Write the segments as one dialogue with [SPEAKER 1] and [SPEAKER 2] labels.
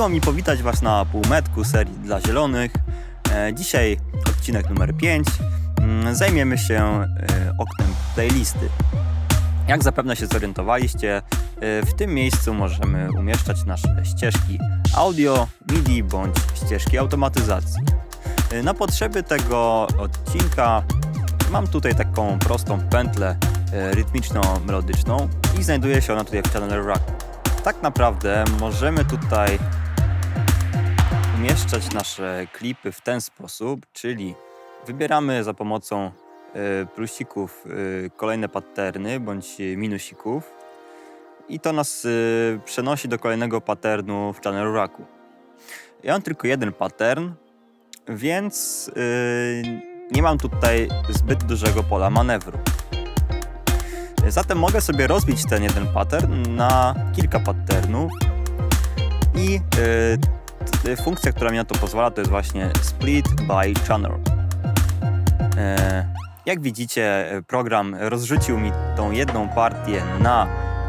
[SPEAKER 1] Miło mi powitać Was na półmetku serii dla zielonych. E, Dzisiaj odcinek numer 5. Mm, Zajmiemy się e, oknem playlisty. Jak zapewne się zorientowaliście, e, w tym miejscu możemy umieszczać nasze ścieżki audio, MIDI bądź ścieżki automatyzacji. Na potrzeby tego odcinka mam tutaj taką prostą pętlę rytmiczno-melodyczną i znajduje się ona tutaj w Channel Rack. Tak naprawdę możemy tutaj umieszczać nasze klipy w ten sposób, czyli wybieramy za pomocą e, plusików e, kolejne patterny bądź minusików i to nas e, przenosi do kolejnego patternu w Channel Racku. Ja mam tylko jeden pattern, więc nie mam tutaj zbyt dużego pola manewru. Zatem mogę sobie rozbić ten jeden pattern na kilka patternów i funkcja, która mi na to pozwala, to jest właśnie split by channel. E, Jak widzicie, program rozrzucił mi tą jedną partię na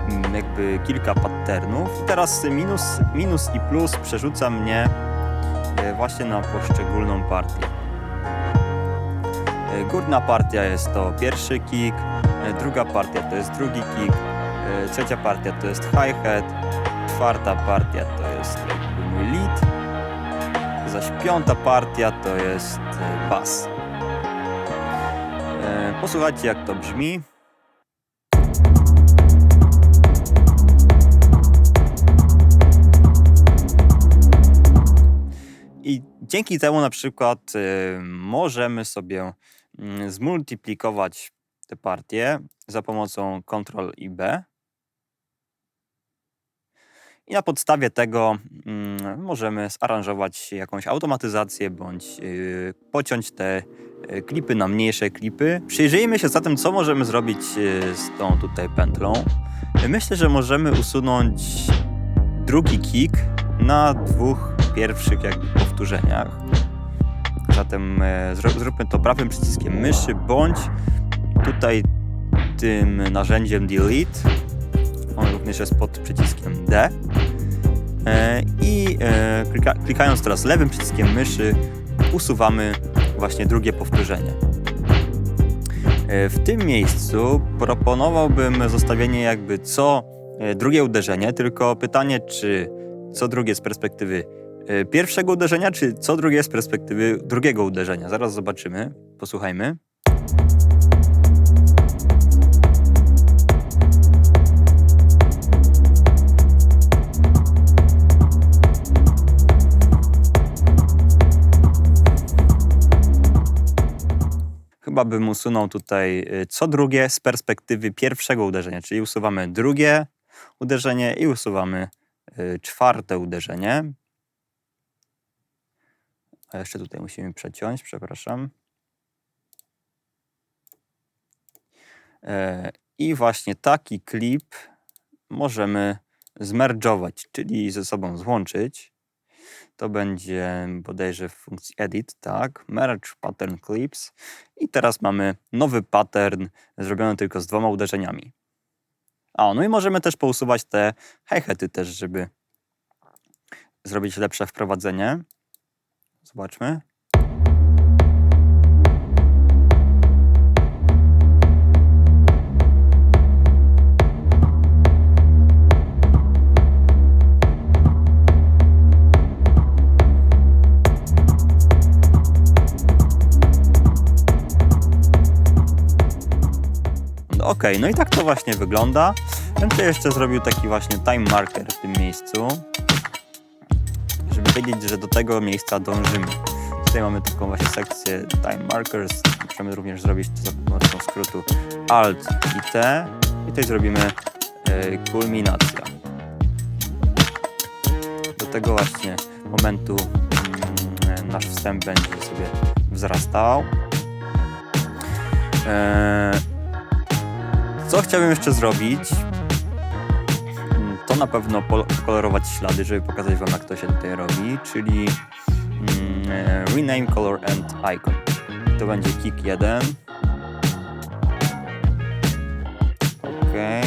[SPEAKER 1] mm, jakby kilka patternów i teraz minus, minus i plus przerzuca mnie e, właśnie na poszczególną partię. Górna partia jest to pierwszy kick, druga partia to jest drugi kick, trzecia partia to jest hi-hat, czwarta partia to jest mój lead, zaś piąta partia to jest e, bas. E, Posłuchajcie jak to brzmi. I dzięki temu na przykład y, możemy sobie mm, zmultiplikować te partie za pomocą Ctrl i B. I na podstawie tego mm, możemy zaranżować jakąś automatyzację bądź y, pociąć te y, klipy na mniejsze klipy. Przyjrzyjmy się zatem, co możemy zrobić y, z tą tutaj pętlą. Myślę, że możemy usunąć drugi kick na dwóch pierwszych jakby powtórzeniach. Zatem e, zróbmy to prawym przyciskiem myszy bądź tutaj tym narzędziem delete. Również jest pod przyciskiem D. E, I e, klika, klikając teraz lewym przyciskiem myszy usuwamy właśnie drugie powtórzenie. E, W tym miejscu proponowałbym zostawienie jakby co drugie uderzenie, tylko pytanie, czy co drugie z perspektywy pierwszego uderzenia, czy co drugie z perspektywy drugiego uderzenia. Zaraz zobaczymy. Posłuchajmy. Chyba bym usunął tutaj y, co drugie z perspektywy pierwszego uderzenia, czyli usuwamy drugie uderzenie i usuwamy y, czwarte uderzenie. A jeszcze tutaj musimy przeciąć, przepraszam. E, I właśnie taki klip możemy zmerdżować, czyli ze sobą złączyć. To będzie bodajże w funkcji edit, tak, merge pattern clips. I teraz mamy nowy pattern zrobiony tylko z dwoma uderzeniami. A, no i możemy też pousuwać te hi-haty też, żeby zrobić lepsze wprowadzenie. Zobaczmy. Okej, no i tak to właśnie wygląda. Bym tu jeszcze zrobił taki właśnie time marker w tym miejscu, żeby wiedzieć, że do tego miejsca dążymy. Tutaj mamy taką właśnie sekcję time markers. Możemy również zrobić to za pomocą skrótu Alt i T. I tutaj zrobimy e, kulminacja. Do tego właśnie momentu mm, nasz wstęp będzie sobie wzrastał. E, co chciałbym jeszcze zrobić? Mm, To na pewno kolorować ślady, żeby pokazać Wam, jak to się tutaj robi, czyli mm, e, rename color and icon. To będzie kick 1. Ok. E,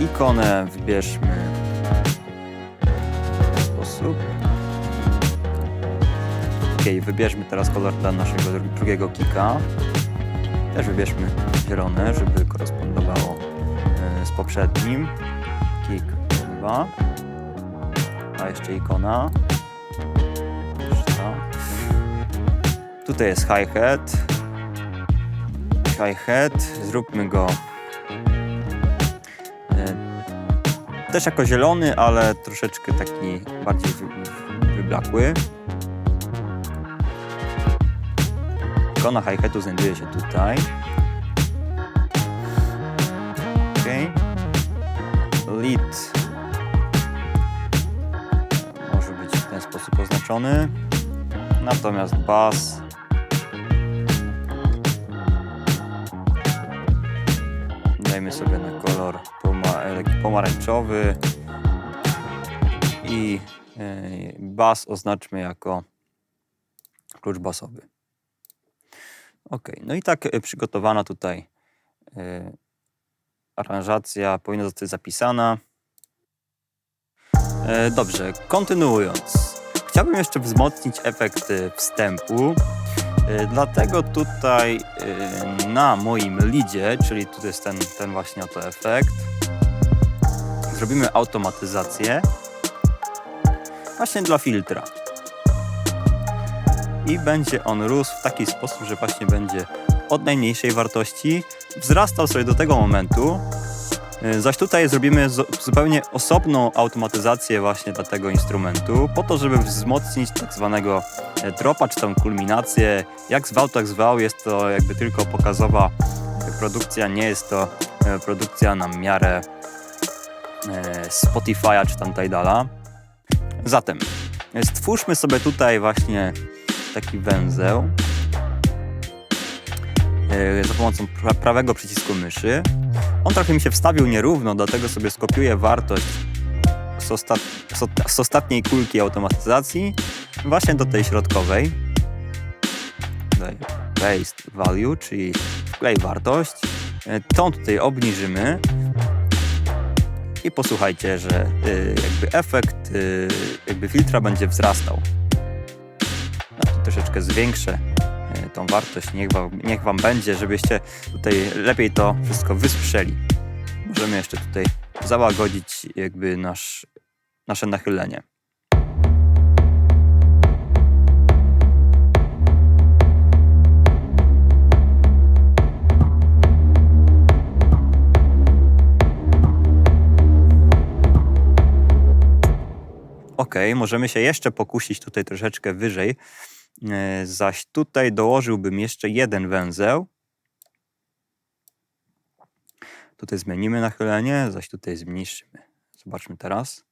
[SPEAKER 1] ikonę wybierzmy w ten sposób. Ok, wybierzmy teraz kolor dla naszego dru- drugiego kika. Też wybierzmy zielone, żeby korespondowało e, z poprzednim. Kik 2. A jeszcze ikona. Tutaj jest hi-hat. Hi-hat. Zróbmy go też jako zielony, ale troszeczkę taki bardziej wy, wy- wyblakły. Ikona hi-hatu znajduje się tutaj. Ok. Lead może być w ten sposób oznaczony. Natomiast bass dajmy sobie na kolor pomarańczowy i e, bas oznaczmy jako klucz basowy. Ok, no i tak e, przygotowana tutaj e, aranżacja powinna zostać zapisana. Dobrze, kontynuując. Chciałbym jeszcze wzmocnić efekt wstępu. E, Dlatego tutaj e, na moim lidzie, czyli tu jest ten, ten właśnie oto efekt, zrobimy automatyzację. Właśnie dla filtra. I będzie on rósł w taki sposób, że właśnie będzie od najmniejszej wartości. Wzrastał sobie do tego momentu, Zaś tutaj zrobimy zupełnie osobną automatyzację właśnie dla tego instrumentu, po to, żeby wzmocnić tak zwanego e, dropa, czy tam kulminację. Jak zwał, tak zwał, jest to jakby tylko pokazowa e, produkcja, nie jest to e, produkcja na miarę e, Spotify'a czy tam Tidala. Zatem e, stwórzmy sobie tutaj właśnie taki węzeł e, za pomocą pra prawego przycisku myszy. On trochę mi się wstawił nierówno, dlatego sobie skopiuję wartość z, ostat z, ostatniej kulki automatyzacji właśnie do tej środkowej. Paste value, czyli wklej wartość. E, Tą tutaj obniżymy. I posłuchajcie, że y, jakby efekt y, jakby filtra będzie wzrastał. Ja tu troszeczkę zwiększę tą wartość. Niech wam, niech wam będzie, żebyście tutaj lepiej to wszystko wysprzeli. Możemy jeszcze tutaj załagodzić jakby nasz, nasze nachylenie. Ok, możemy się jeszcze pokusić tutaj troszeczkę wyżej, zaś tutaj dołożyłbym jeszcze jeden węzeł. Tutaj zmienimy nachylenie, zaś tutaj zmniejszymy. Zobaczmy teraz.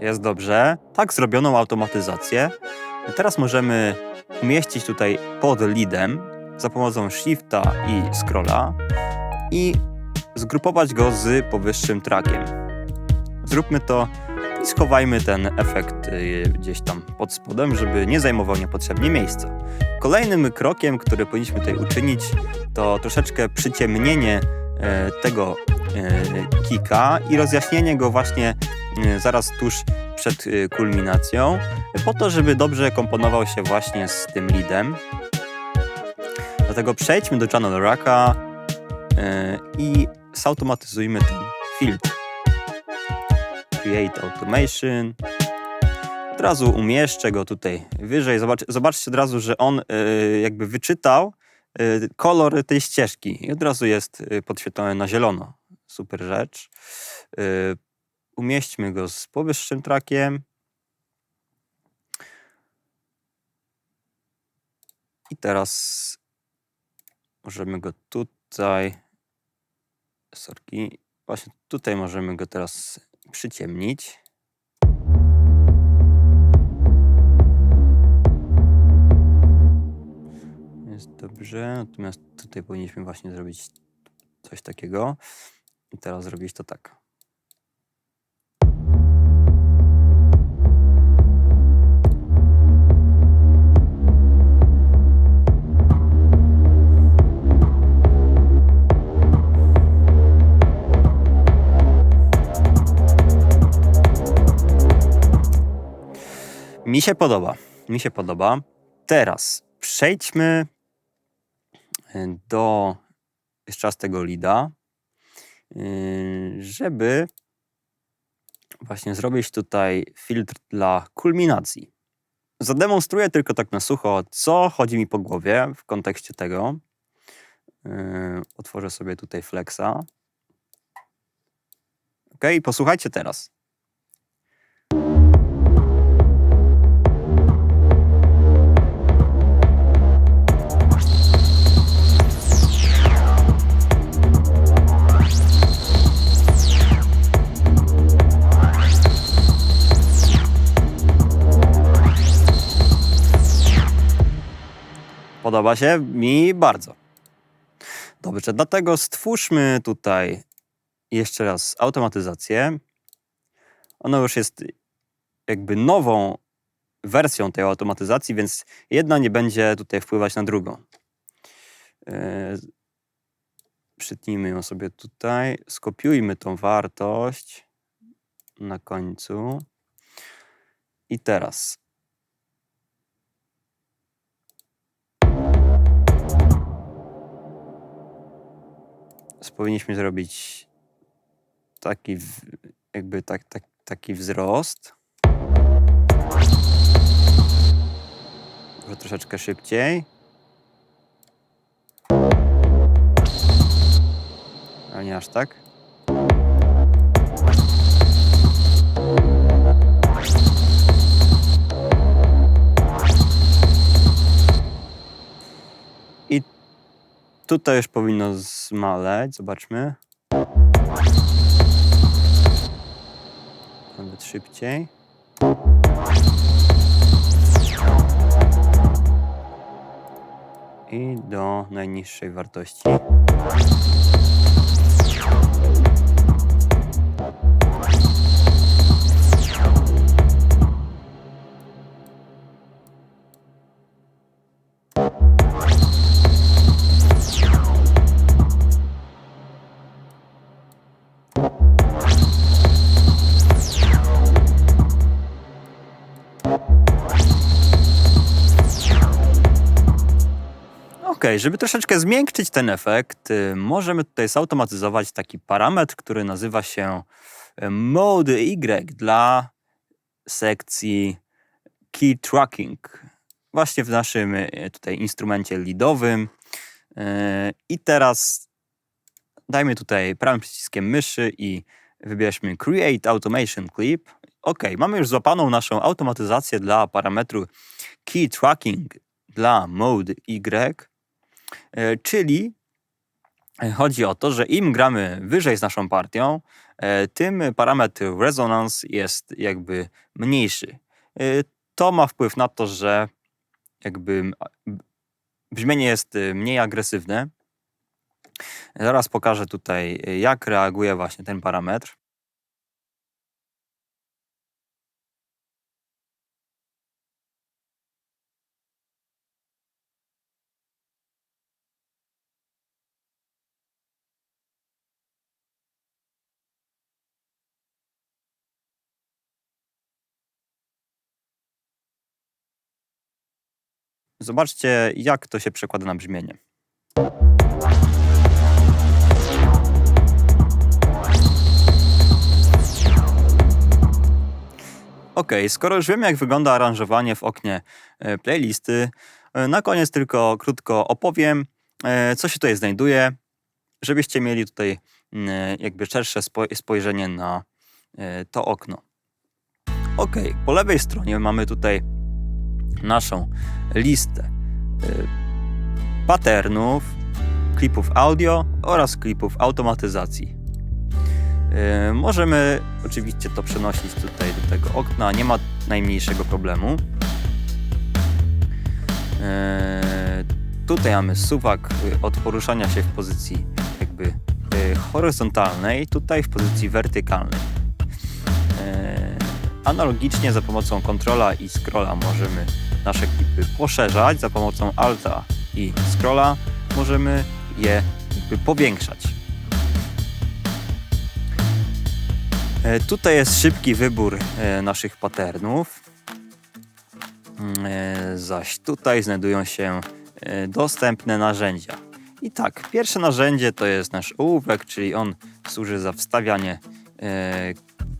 [SPEAKER 1] Jest dobrze. Tak zrobioną automatyzację. Teraz możemy umieścić tutaj pod lidem za pomocą shifta i scrolla i zgrupować go z powyższym trackiem. Zróbmy to i schowajmy ten efekt y, gdzieś tam pod spodem, żeby nie zajmował niepotrzebnie miejsca. Kolejnym krokiem, który powinniśmy tutaj uczynić, to troszeczkę przyciemnienie e, tego e, kika i rozjaśnienie go właśnie zaraz tuż przed e, kulminacją, po to, żeby dobrze komponował się właśnie z tym leadem. Dlatego przejdźmy do Channel Racka e, i zautomatyzujmy ten filtr. Create Automation. Od razu umieszczę go tutaj wyżej. Zobacz, zobaczcie od razu, że on e, jakby wyczytał e, kolor tej ścieżki i od razu jest e, podświetlony na zielono. Super rzecz. Umieśćmy go z powyższym trakiem. I teraz możemy go tutaj. Sorki. Właśnie tutaj możemy go teraz przyciemnić. Jest dobrze. Natomiast tutaj powinniśmy właśnie zrobić coś takiego. I teraz zrobić to tak. Mi się podoba. Mi się podoba. Teraz przejdźmy y, do jeszcze raz tego lida, y, żeby właśnie zrobić tutaj filtr dla kulminacji. Zademonstruję tylko tak na sucho, co chodzi mi po głowie w kontekście tego. Yy, otworzę sobie tutaj flexa. Ok, posłuchajcie teraz. Podoba się mi bardzo. Dobrze, dlatego stwórzmy tutaj jeszcze raz automatyzację. Ona już jest jakby nową wersją tej automatyzacji, więc jedna nie będzie tutaj wpływać na drugą. Yy, przytnijmy ją sobie tutaj, skopiujmy tą wartość na końcu. I teraz powinniśmy zrobić taki jakby tak, tak, taki wzrost. Może troszeczkę szybciej. Ale nie aż tak. Tutaj już powinno zmaleć, zobaczmy. Nawet szybciej. I do najniższej wartości. Żeby troszeczkę zmiękczyć ten efekt, y, możemy tutaj zautomatyzować taki parametr, który nazywa się y, mode Y dla sekcji key tracking. Właśnie w naszym y, tutaj instrumencie lidowym. I teraz dajmy tutaj prawym przyciskiem myszy i wybierzmy Create Automation Clip. Ok, mamy już złapaną naszą automatyzację dla parametru Key Tracking dla Mode Y. E, czyli e, chodzi o to, że im gramy wyżej z naszą partią, e, tym parametr resonance jest jakby mniejszy. To ma wpływ na to, że jakby brzmienie jest mniej agresywne. Zaraz pokażę tutaj, jak reaguje właśnie ten parametr. Zobaczcie, jak to się przekłada na brzmienie. Ok, skoro już wiemy, jak wygląda aranżowanie w oknie e, playlisty, e, na koniec tylko krótko opowiem, e, co się tutaj znajduje, żebyście mieli tutaj mm, jakby szersze spojrzenie na to okno. Ok, po lewej stronie mamy tutaj naszą listę y, patternów, klipów audio oraz klipów automatyzacji. Y, możemy oczywiście to przenosić tutaj do tego okna, nie ma najmniejszego problemu. Y, tutaj mamy suwak od poruszania się w pozycji jakby horyzontalnej, tutaj w pozycji wertykalnej. Analogicznie za pomocą kontrola i scrolla możemy nasze klipy poszerzać, za pomocą alta i scrolla możemy je powiększać. E, tutaj jest szybki wybór e, naszych patternów. E, Zaś tutaj znajdują się dostępne narzędzia. I tak, pierwsze narzędzie to jest nasz ołówek, czyli on służy za wstawianie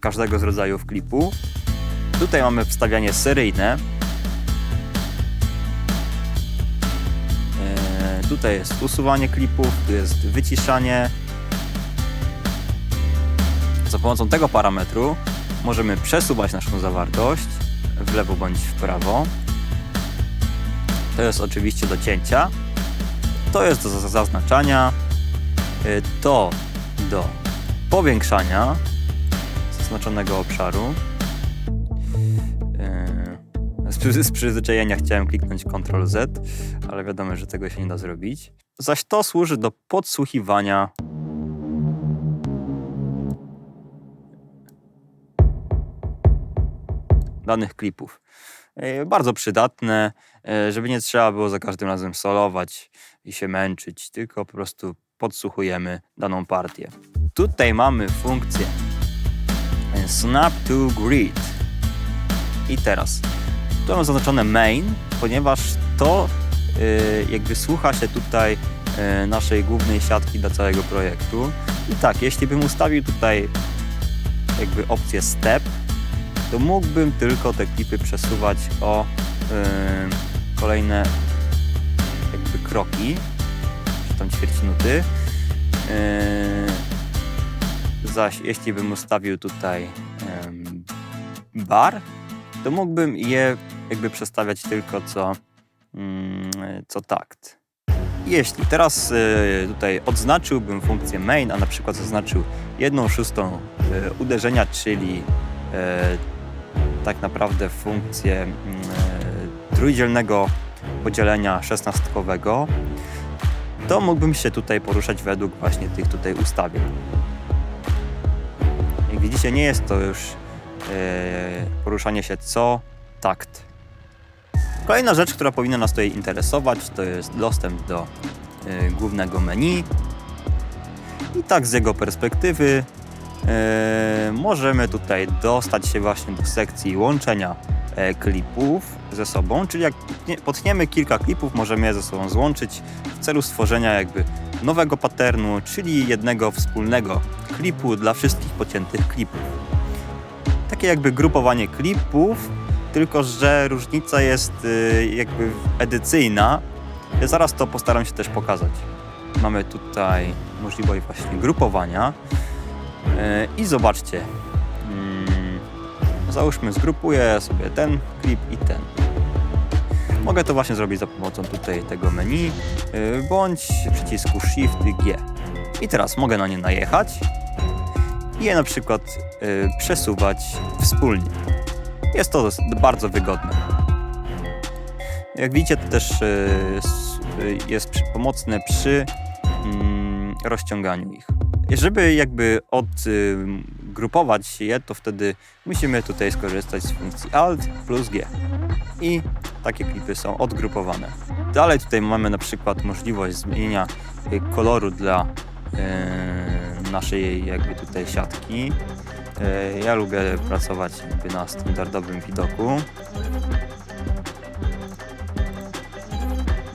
[SPEAKER 1] każdego z rodzajów klipu. Tutaj mamy wstawianie seryjne. E, Tutaj jest usuwanie klipów, tu jest wyciszanie. Za pomocą tego parametru możemy przesuwać naszą zawartość w lewo bądź w prawo. To jest oczywiście do cięcia. To jest do za- zaznaczania. Y, To do powiększania zaznaczonego obszaru. Z, przy- z przyzwyczajenia chciałem kliknąć Ctrl Z, ale wiadomo, że tego się nie da zrobić. Zaś to służy do podsłuchiwania danych klipów. E, Bardzo przydatne, e, żeby nie trzeba było za każdym razem solować i się męczyć, tylko po prostu podsłuchujemy daną partię. Tutaj mamy funkcję e, Snap to Grid. I teraz tu mam zaznaczone main, ponieważ to e, jakby słucha się tutaj e, naszej głównej siatki dla całego projektu. I tak, jeśli bym ustawił tutaj jakby opcję step, to mógłbym tylko te klipy przesuwać o yy, kolejne jakby kroki, czy tam ćwierć minuty. Yy, zaś jeśli bym ustawił tutaj ym, bar, to mógłbym je jakby przestawiać tylko co, mm, co takt. Jeśli teraz y, tutaj odznaczyłbym funkcję main, a na przykład zaznaczył jedną szóstą y, uderzenia, czyli y, tak naprawdę funkcję mm, trójdzielnego podzielenia szesnastkowego, to mógłbym się tutaj poruszać według właśnie tych tutaj ustawień. Jak widzicie, nie jest to już poruszanie się co takt. Kolejna rzecz, która powinna nas tutaj interesować, to jest dostęp do e, głównego menu. I tak z jego perspektywy e, możemy tutaj dostać się właśnie do sekcji łączenia e, klipów ze sobą, czyli jak potnie- potniemy kilka klipów, możemy je ze sobą złączyć w celu stworzenia jakby nowego patternu, czyli jednego wspólnego klipu dla wszystkich pociętych klipów. Takie jakby grupowanie klipów, tylko że różnica jest y, jakby edycyjna. Ja zaraz to postaram się też pokazać. Mamy tutaj możliwość właśnie grupowania. E, I zobaczcie. Mm, Załóżmy, zgrupuję sobie ten klip i ten. Mogę to właśnie zrobić za pomocą tutaj tego menu, y, bądź przycisku Shift G. I teraz mogę na nie najechać i je na przykład y, przesuwać wspólnie. Jest to bardzo wygodne. Jak widzicie, to też y, s- y, jest pomocne przy mm, rozciąganiu ich. Żeby jakby odgrupować je, to wtedy musimy tutaj skorzystać z funkcji Alt plus G. I takie klipy są odgrupowane. Dalej tutaj mamy na przykład możliwość zmienienia y, koloru dla y, naszej jakby tutaj siatki. Y, Ja lubię pracować na standardowym widoku.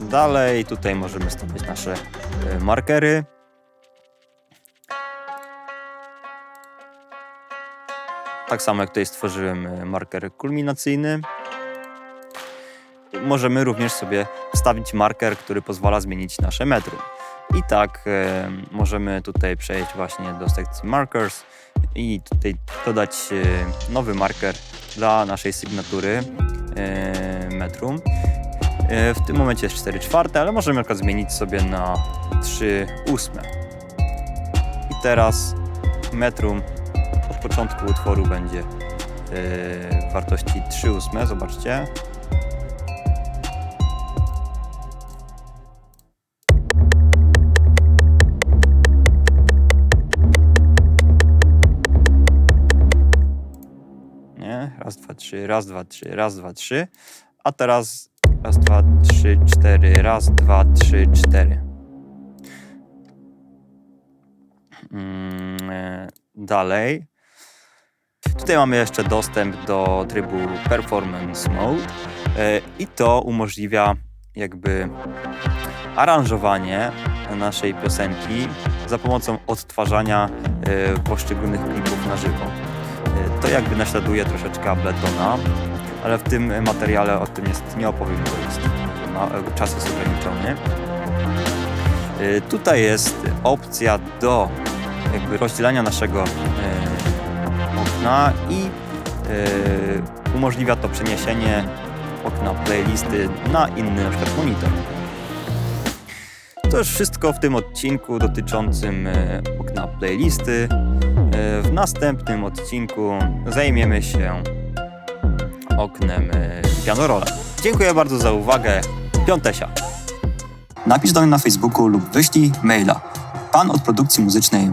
[SPEAKER 1] Dalej tutaj możemy stawiać nasze y, markery. Tak samo jak tutaj stworzyłem y, marker kulminacyjny. Możemy również sobie wstawić marker, który pozwala zmienić nasze metrum. I tak e, możemy tutaj przejść właśnie do sekcji markers i tutaj dodać e, nowy marker dla naszej sygnatury e, metrum. E, w tym momencie jest 4 czwarte, ale możemy przykład zmienić sobie na 3 ósme. I teraz metrum od początku utworu będzie e, wartości 3 ósme, zobaczcie. Raz, dwa, trzy, raz, dwa, trzy. A teraz raz, dwa, trzy, cztery, raz, dwa, trzy, cztery. Mm, e, dalej. Tutaj mamy jeszcze dostęp do trybu Performance Mode. I to umożliwia jakby aranżowanie naszej piosenki za pomocą odtwarzania e, poszczególnych klipów na żywo. To jakby naśladuje troszeczkę Abletona, ale w tym materiale o tym jest, nie opowiem, bo jest, ma, czas jest ograniczony. E, Tutaj jest opcja do jakby rozdzielania naszego e, okna i e, umożliwia to przeniesienie okna playlisty na inny na przykład monitor. To już wszystko w tym odcinku dotyczącym okna playlisty. W następnym odcinku zajmiemy się oknem e, pianorola. Dziękuję bardzo za uwagę. Piątesia. Napisz do mnie na Facebooku lub wyślij maila pan od produkcji muzycznej